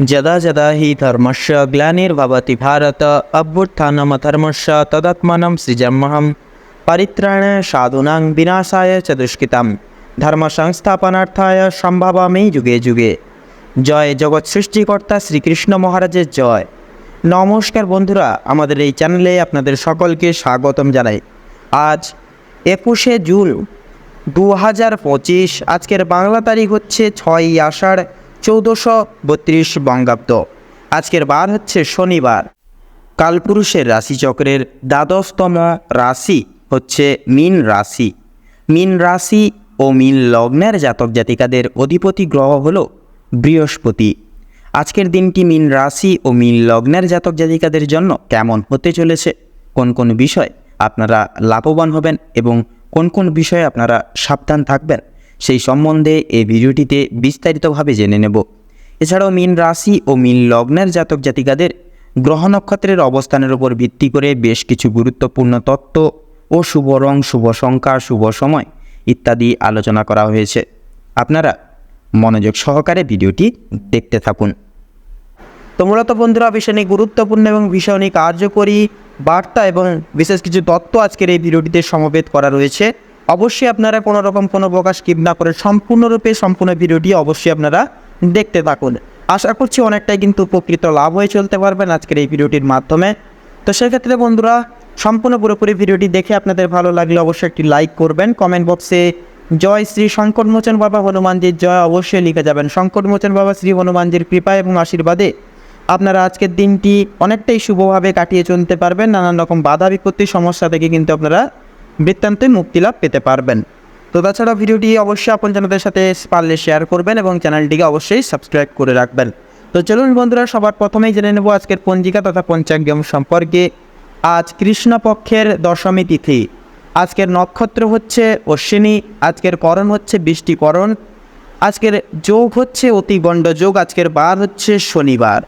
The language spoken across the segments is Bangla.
যদা যদা হি ধর্মস্য গ্লানির্ভবতি ভারত অভ্যুত্থানমধর্মস্য তদাত্মাनं সৃজমহম পরিত্রাণায় সাধুনাং বিনাশায় চ দুষ্কৃতাম ধর্ম সংস্থাপনার্থায় সম্ভাবামি যুগে যুগে জয় জগৎ সৃষ্টিকর্তা শ্রীকৃষ্ণ মহারাজের জয়। নমস্কার বন্ধুরা, আমাদের এই চ্যানেলে আপনাদের সকলকে স্বাগতম জানাই। আজ একুশে জুন দু হাজার পঁচিশ, আজকের বাংলা তারিখ হচ্ছে ছয়ই আষাঢ় চৌদ্দশো বত্রিশ বঙ্গাব্দ। আজকের বার হচ্ছে শনিবার। কালপুরুষের রাশিচক্রের দ্বাদশতম রাশি হচ্ছে মীন রাশি। মীন রাশি ও মীন লগ্নের জাতক জাতিকাদের অধিপতি গ্রহ হল বৃহস্পতি। আজকের দিনটি মীন রাশি ও মীন লগ্নের জাতক জাতিকাদের জন্য কেমন হতে চলেছে? কোন কোন বিষয় আপনারা লাভবান হবেন এবং কোন কোন বিষয়ে আপনারা সাবধান থাকবেন? সেই সম্বন্ধে এই ভিডিওটিতে বিস্তারিতভাবে জেনে নেব। এছাড়াও মীন রাশি ও মীন লগ্নের জাতক জাতিকাদের গ্রহ নক্ষত্রের অবস্থানের উপর ভিত্তি করে বেশ কিছু গুরুত্বপূর্ণ তত্ত্ব ও শুভ রং, শুভ সংখ্যা, শুভ সময় ইত্যাদি আলোচনা করা হয়েছে। আপনারা মনোযোগ সহকারে ভিডিওটি দেখতে থাকুন। তো মূলত বন্ধুরা ভীষণই গুরুত্বপূর্ণ এবং ভীষণই কার্যকরী বার্তা এবং বিশেষ কিছু তত্ত্ব আজকের এই ভিডিওটিতে সমবেত করা রয়েছে। অবশ্যই আপনারা কোনো রকম কোনো প্রকাশ স্কিপ না করে সম্পূর্ণরূপে সম্পূর্ণ ভিডিওটি অবশ্যই আপনারা দেখতে থাকুন। আশা করছি অনেকটাই কিন্তু উপকৃত লাভ হয়ে চলতে পারবেন আজকের এই ভিডিওটির মাধ্যমে। তো সেক্ষেত্রে বন্ধুরা, সম্পূর্ণ পুরোপুরি ভিডিওটি দেখে আপনাদের ভালো লাগলে অবশ্যই একটি লাইক করবেন। কমেন্ট বক্সে জয় শ্রী শঙ্করমোচন বাবা হনুমানজির জয় অবশ্যই লিখে যাবেন। শঙ্করমোচন বাবা শ্রী হনুমানজির কৃপা এবং আশীর্বাদে আপনারা আজকের দিনটি অনেকটাই শুভভাবে কাটিয়ে চলতে পারবেন। নানান রকম বাধা বিপত্তি সমস্যা থেকে কিন্তু আপনারা বৃত্তান্তে মুক্তি লাভ পেতে পারবেন। তো তাছাড়া ভিডিওটি অবশ্যই আপন জনদের সাথে পারলে শেয়ার করবেন এবং চ্যানেলটিকে অবশ্যই সাবস্ক্রাইব করে রাখবেন। তো চলুন বন্ধুরা, সবার প্রথমেই জেনে নেব আজকের পঞ্জিকা তথা পঞ্চাঙ্গম সম্পর্কে। আজ কৃষ্ণপক্ষের দশমী তিথি। আজকের নক্ষত্র হচ্ছে অশ্বিনী, আজকের করণ হচ্ছে বৃষ্টিকরণ, আজকের যোগ হচ্ছে অতি গণ্ড যোগ আজকের বার হচ্ছে শনিবার।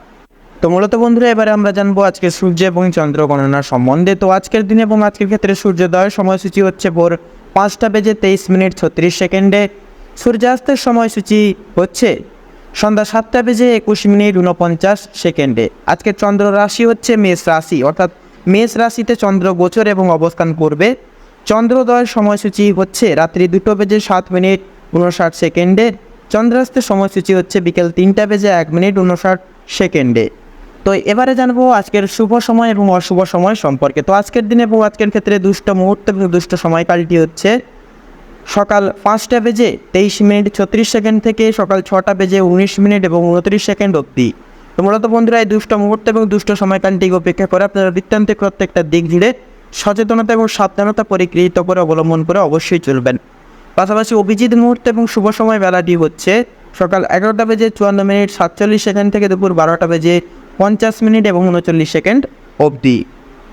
তো মূলত বন্ধুরা, এবারে আমরা জানব আজকে সূর্য এবং চন্দ্র গণনা সম্বন্ধে। তো আজকের দিনে এবং আজকের ক্ষেত্রে সূর্যোদয়ের সময়সূচি হচ্ছে ভোর পাঁচটা বেজে তেইশ মিনিট ছত্রিশ সেকেন্ডে। সূর্যাস্তের সময়সূচি হচ্ছে সন্ধ্যা সাতটা বেজে একুশ মিনিট ঊনপঞ্চাশ সেকেন্ডে। আজকের চন্দ্র রাশি হচ্ছে মেষ রাশি, অর্থাৎ মেষ রাশিতে চন্দ্র গোচর এবং অবস্থান করবে। চন্দ্রোদয়ের সময়সূচি হচ্ছে রাত্রি দুটো বেজে সাত মিনিট উনষাট সেকেন্ডে। চন্দ্রাস্তের সময়সূচি হচ্ছে বিকেল তিনটা বেজে এক মিনিট উনষাট সেকেন্ডে। তো এবারে জানব আজকের শুভ সময় এবং অশুভ সময় সম্পর্কে। তো আজকের দিনে এবং আজকের ক্ষেত্রে দুষ্ট মুহূর্ত এবং দুষ্ট সময়কালটি হচ্ছে সকাল পাঁচটা বেজে তেইশ মিনিট ছত্রিশ সেকেন্ড থেকে সকাল ছটা বেজে উনিশ মিনিট এবং উনত্রিশ সেকেন্ড অবধি। তো মূলত বন্ধুরা, এই দুষ্ট মুহূর্ত এবং দুষ্ট সময়কালটিকে উপেক্ষা করে আপনারা বৃত্তান্তে প্রত্যেকটা দিক ঘিরে সচেতনতা এবং সাবধানতা পরিগৃহীত করে অবলম্বন করে অবশ্যই চলবেন। পাশাপাশি অভিজিৎ মুহূর্ত এবং শুভ সময় বেলাটি হচ্ছে সকাল এগারোটা বেজে চুয়ান্ন মিনিট সাতচল্লিশ সেকেন্ড থেকে দুপুর বারোটা বেজে পঞ্চাশ মিনিট এবং উনচল্লিশ সেকেন্ড অবধি।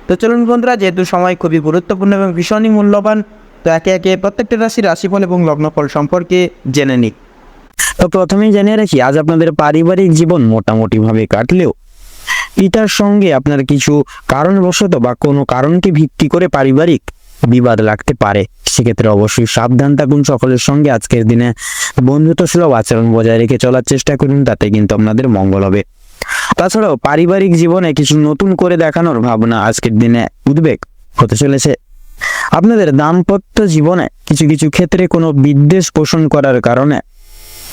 তো চলুন বন্ধুরা, যেহেতু সময় খুবই গুরুত্বপূর্ণ এবং ভীষণই মূল্যবান, তো একে একে প্রত্যেকটা রাশির রাশিফল এবং লগ্নফল সম্পর্কে জেনে নিই তো প্রথমেই জেনে রাখি, আজ আপনাদের পারিবারিক জীবন মোটামুটিভাবে কাটলেও পিতার সঙ্গে আপনার কিছু কারণবশত বা কোনো কারণকে ভিত্তি করে পারিবারিক বিবাদ লাগতে পারে। সেক্ষেত্রে অবশ্যই সাবধান থাকুন সকলের সঙ্গে। আজকের দিনে বন্ধুত্ব সুলভ আচরণ বজায় রেখে চলার চেষ্টা করুন, তাতে কিন্তু আপনাদের মঙ্গল হবে। তাছাড়াও পারিবারিক জীবনে কিছু নতুন করে দেখানোর ভাবনা আজকের দিনে উদ্বেগ হতে চলেছে। আপনাদের দাম্পত্য জীবনে কিছু কিছু ক্ষেত্রে কোনো বিদ্বেষ পোষণ করার কারণে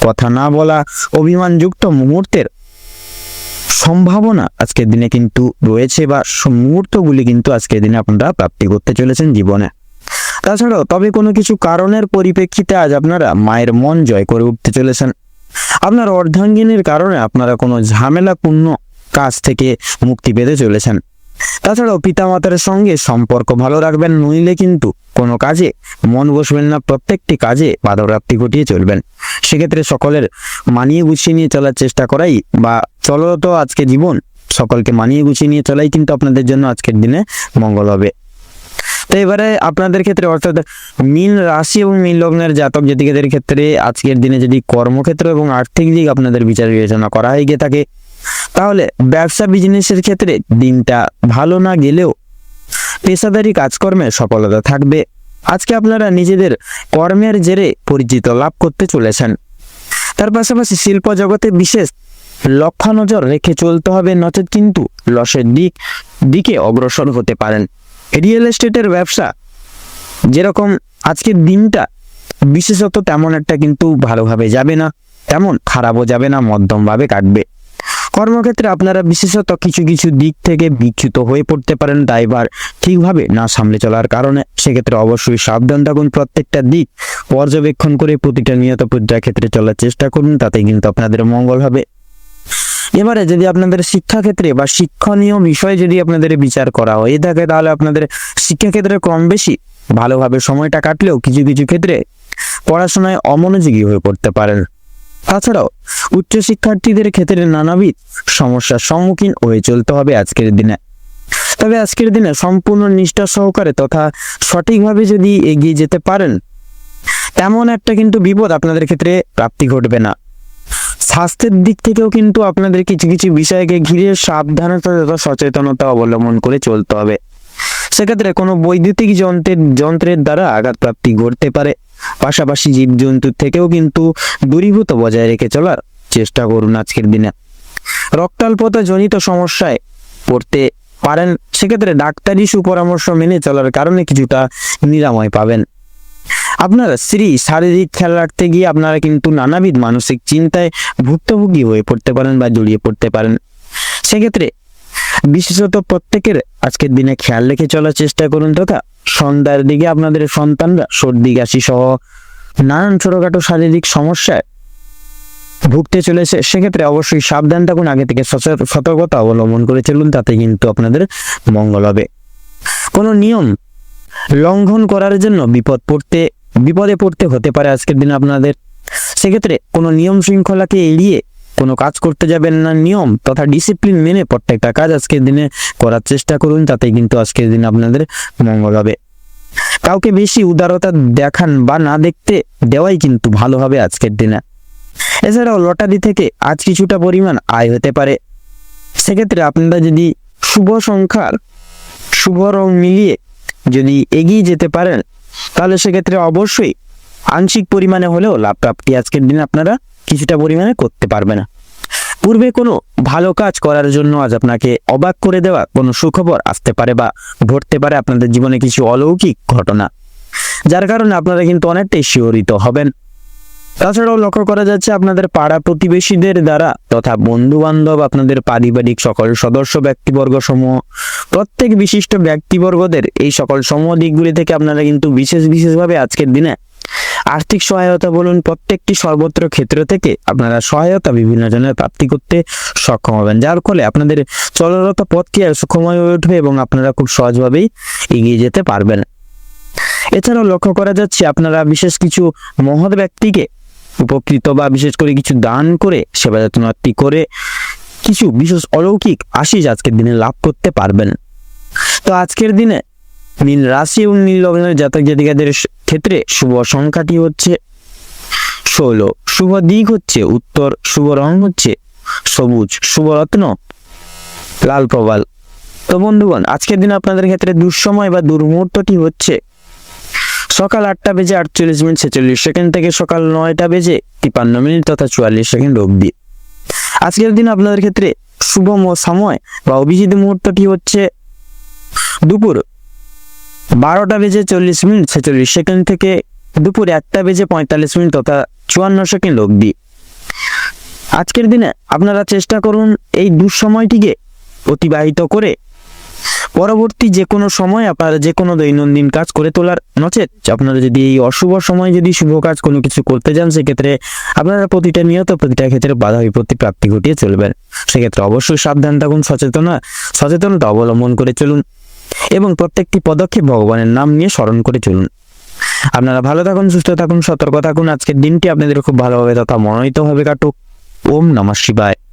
কথা না বলা, অভিমানযুক্ত মুহূর্তের সম্ভাবনা আজকের দিনে কিন্তু রয়েছে বা মুহূর্তগুলি কিন্তু আজকের দিনে আপনারা প্রাপ্তি করতে চলেছেন জীবনে। তাছাড়াও তবে কোনো কিছু কারণের পরিপ্রেক্ষিতে আজ আপনারা মায়ের মন জয় করে উঠতে চলেছেন। আপনার অর্ধাঙ্গিনীর কারণে আপনারা কোনো ঝামেলাপূর্ণ কাজ থেকে মুক্তি পেতে চলেছেন। তাছাড়াও পিতামাতার সঙ্গে সম্পর্ক ভালো রাখবেন, নইলে কিন্তু কোনো কাজে মন বসবেন না, প্রত্যেকটি কাজে বাধাপ্রাপ্তি ঘটিয়ে চলবেন। সেক্ষেত্রে সকলের মানিয়ে গুছিয়ে নিয়ে চলার চেষ্টা করাই বা চলো তো আজকে জীবন সকলকে মানিয়ে গুছিয়ে নিয়ে চলাই কিন্তু আপনাদের জন্য আজকের দিনে মঙ্গল হবে। তো এবারে আপনাদের ক্ষেত্রে অর্থাৎ মীন রাশি এবং মীন লগ্নের জাতক জাতিকাদের ক্ষেত্রে আজকের দিনে যদি কর্মক্ষেত্র এবং আর্থিক দিক আপনাদের বিচার বিবেচনা করা হয়ে গিয়ে থাকে, তাহলে ব্যবসা বিজনেসের ক্ষেত্রে দিনটা ভালো না গেলেও পেশাদারি কাজকর্মে সফলতা থাকবে। আজকে আপনারা নিজেদের কর্মের জেরে পরিচিত লাভ করতে চলেছেন। তার পাশাপাশি শিল্প জগতে বিশেষ লক্ষ্য নজর রেখে চলতে হবে, নচেত কিন্তু লসের দিক, দিকে অগ্রসর হতে পারেন। রিয়েল এস্টেটের ব্যবসা যেরকম আজকের দিনটা, বিশেষত তেমন একটা কিন্তু ভালোভাবে যাবে না। তেমন খারাপও যাবে না, মধ্যমভাবে কাটবে। কর্মক্ষেত্রে আপনারা বিশেষত কিছু কিছু দিক থেকে বিচ্যুত হয়ে পড়তে পারেন ড্রাইভার ঠিকভাবে না সামলে চলার কারণে সেক্ষেত্রে অবশ্যই সাবধান থাকুন। প্রত্যেকটা দিক পর্যবেক্ষণ করে প্রতিটা নিয়ত প্রতিটা ক্ষেত্রে চলার চেষ্টা করুন তাতে কিন্তু আপনাদের মঙ্গল হবে। এবারে যদি আপনাদের শিক্ষাক্ষেত্রে বা শিক্ষণীয় বিষয়ে যদি আপনাদের বিচার করা হয়ে থাকে তাহলে আপনাদের শিক্ষাক্ষেত্রে কম বেশি ভালোভাবে সময়টা কাটলেও কিছু কিছু ক্ষেত্রে পড়াশোনায় অমনোযোগী হয়ে পড়তে পারেন। তাছাড়াও উচ্চশিক্ষার্থীদের ক্ষেত্রে নানাবিধ সমস্যার সম্মুখীন হয়ে চলতে হবে আজকের দিনে। তবে আজকের দিনে সম্পূর্ণ নিষ্ঠা সহকারে তথা সঠিকভাবে যদি এগিয়ে যেতে পারেন, তেমন একটা কিন্তু বিপদ আপনাদের ক্ষেত্রে প্রাপ্তি ঘটবে না। স্বাস্থ্যের দিক থেকেও কিন্তু আপনাদের কিছু কিছু বিষয়কে ঘিরে সাবধানতা তথা সচেতনতা অবলম্বন করে চলতে হবে। সেক্ষেত্রে কোনো বৈদ্যুতিক যন্ত্রের যন্ত্রের দ্বারা আঘাত প্রাপ্তি ঘটতে পারে। পাশাপাশি জীবজন্তুর থেকেও কিন্তু দূরীভূত বজায় রেখে চলার চেষ্টা করুন আজকের দিনে। রক্তাল্পতা জনিত সমস্যায় পড়তে পারেন, সেক্ষেত্রে ডাক্তারি সুপরামর্শ মেনে চলার কারণে কিছুটা নিরাময় পাবেন। আপনার স্ত্রী, শারীরিক খেয়াল রাখতে গিয়ে আপনারা কিন্তু নানাবিধ মানসিক চিন্তায় ভুক্তভোগী হয়ে পড়তে পারেন বা জড়িয়ে পড়তে পারেন। সেক্ষেত্রে বিশেষত প্রত্যেকের আজকের দিনে খেয়াল রেখে চলার চেষ্টা করুন তথা সন্ধ্যার দিকে আপনাদের সন্তানরা সর্দি, কাশি সহ নানান ছোটখাটো শারীরিক সমস্যায় ভুগতে চলেছে। সেক্ষেত্রে অবশ্যই সাবধান থাকুন, আগে থেকে সতর্কতা অবলম্বন করে চলুন, তাতে কিন্তু আপনাদের মঙ্গল হবে। কোনো নিয়ম লঙ্ঘন করার জন্য বিপদ পড়তে, বিপদে পড়তে হতে পারে আজকের দিনে আপনাদের। সেক্ষেত্রে কোনো নিয়ম শৃঙ্খলাকে এড়িয়ে কোনো কাজ করতে যাবেন না। নিয়ম তথা ডিসিপ্লিন মেনে প্রত্যেকটা কাজ আজকের দিনে করার চেষ্টা করুন তাতে কিন্তু আজকের দিনে আপনাদের মঙ্গল হবে। কাউকে বেশি উদারতা দেখান বা না দেখতে দেওয়াই কিন্তু ভালো হবে আজকের দিনে। এছাড়াও লটারি থেকে আজ কিছুটা পরিমাণ আয় হতে পারে। সেক্ষেত্রে আপনারা যদি শুভ সংখ্যার, শুভ রং মিলিয়ে যদি এগিয়ে যেতে পারেন, তাহলে সেক্ষেত্রে অবশ্যই আংশিক পরিমাণে হলেও লাভ প্রাপ্তি আজকের দিনে আপনারা কিছুটা পরিমাণে করতে পারবে না পূর্বে কোনো ভালো কাজ করার জন্য আজ আপনাকে অবাক করে দেওয়া কোনো সুখবর আসতে পারে বা ঘটতে পারে আপনাদের জীবনে কিছু অলৌকিক ঘটনা, যার কারণে আপনারা কিন্তু অনেকটাই শিহরিত হবেন। তাছাড়াও লক্ষ্য করা যাচ্ছে আপনাদের পাড়া প্রতিবেশীদের দ্বারা তথা বন্ধু বান্ধব আপনাদের পারিবারিক সকল সদস্য ব্যক্তিবর্গ সমূহ প্রত্যেক বিশিষ্ট ব্যক্তিবর্গদের এই সকল সমূহ দিকগুলি থেকে আপনারা কিন্তু বিশেষ বিশেষভাবে আজকের দিনে আর্থিক সহায়তা বলুন, প্রত্যেকটি সর্বত্র ক্ষেত্র থেকে আপনারা সহায়তা বিভিন্ন জনের প্রাপ্তি করতে সক্ষম হবেন, যার ফলে আপনাদের চলরত আর সুখময় হয়ে উঠবে এবং আপনারা খুব সহজভাবেই এগিয়ে যেতে পারবেন। এছাড়াও লক্ষ্য করা যাচ্ছে আপনারা বিশেষ কিছু মহৎ ব্যক্তিকে উপকৃত বা বিশেষ করে কিছু দান করে, সেবা যত্নার্থী করে কিছু বিশেষ অলৌকিক আশিস আজকের দিনে লাভ করতে পারবেন। তো আজকের দিনে নীল রাশি এবং নীল লগ্নের জাতক জাতিকাদের ক্ষেত্রে শুভ সংখ্যাটি হচ্ছে ষোলো। শুভ দিক হচ্ছে উত্তর, শুভ রং হচ্ছে সবুজ, শুভ রত্ন লাল প্রবাল। তো বন্ধুগণ, আজকের দিনে আপনাদের ক্ষেত্রে দুঃসময় বা দুর্মুহূর্তটি হচ্ছে সকাল আটটা বেজে আটচল্লিশ মিনিট ছেচল্লিশ সেকেন্ড থেকে সকাল নয়টা বেজে তিপান্ন মিনিট তথা চুয়াল্লিশ সেকেন্ড অবধি। আজকের দিন আপনাদের ক্ষেত্রে শুভ সময় বা অভিজিৎ মুহূর্তটি হচ্ছে দুপুর বারোটা বেজে চল্লিশ মিনিট ছেচল্লিশ সেকেন্ড থেকে দুপুর একটা বেজে পঁয়তাল্লিশ মিনিট তথা চুয়ান্ন সেকেন্ড অবধি। আজকের দিনে আপনারা চেষ্টা করুন এই দুঃসময়টিকে অতিবাহিত করে পরবর্তী যে কোনো সময় আপনারা যে কোনো দৈনন্দিন কাজ করে তোলার নচেত আপনারা যদি এই অশুভ সময় যদি শুভ কাজ কোনো কিছু করতে যান, সেক্ষেত্রে আপনারা প্রতিটা নিয়ত, প্রতিটা ক্ষেত্রে বাধা বিপত্তি প্রাপ্তি ঘটিয়ে চলবেন। সেক্ষেত্রে অবশ্যই সাবধান থাকুন, সচেতনা সচেতনতা অবলম্বন করে চলুন এবং প্রত্যেকটি পদক্ষেপ ভগবানের নাম নিয়ে স্মরণ করে চলুন। আপনারা ভালো থাকুন, সুস্থ থাকুন, সতর্ক থাকুন। আজকের দিনটি আপনাদের খুব ভালোভাবে তথা মনোনীত হবে কাটুক। ওম নমঃ শিবায়।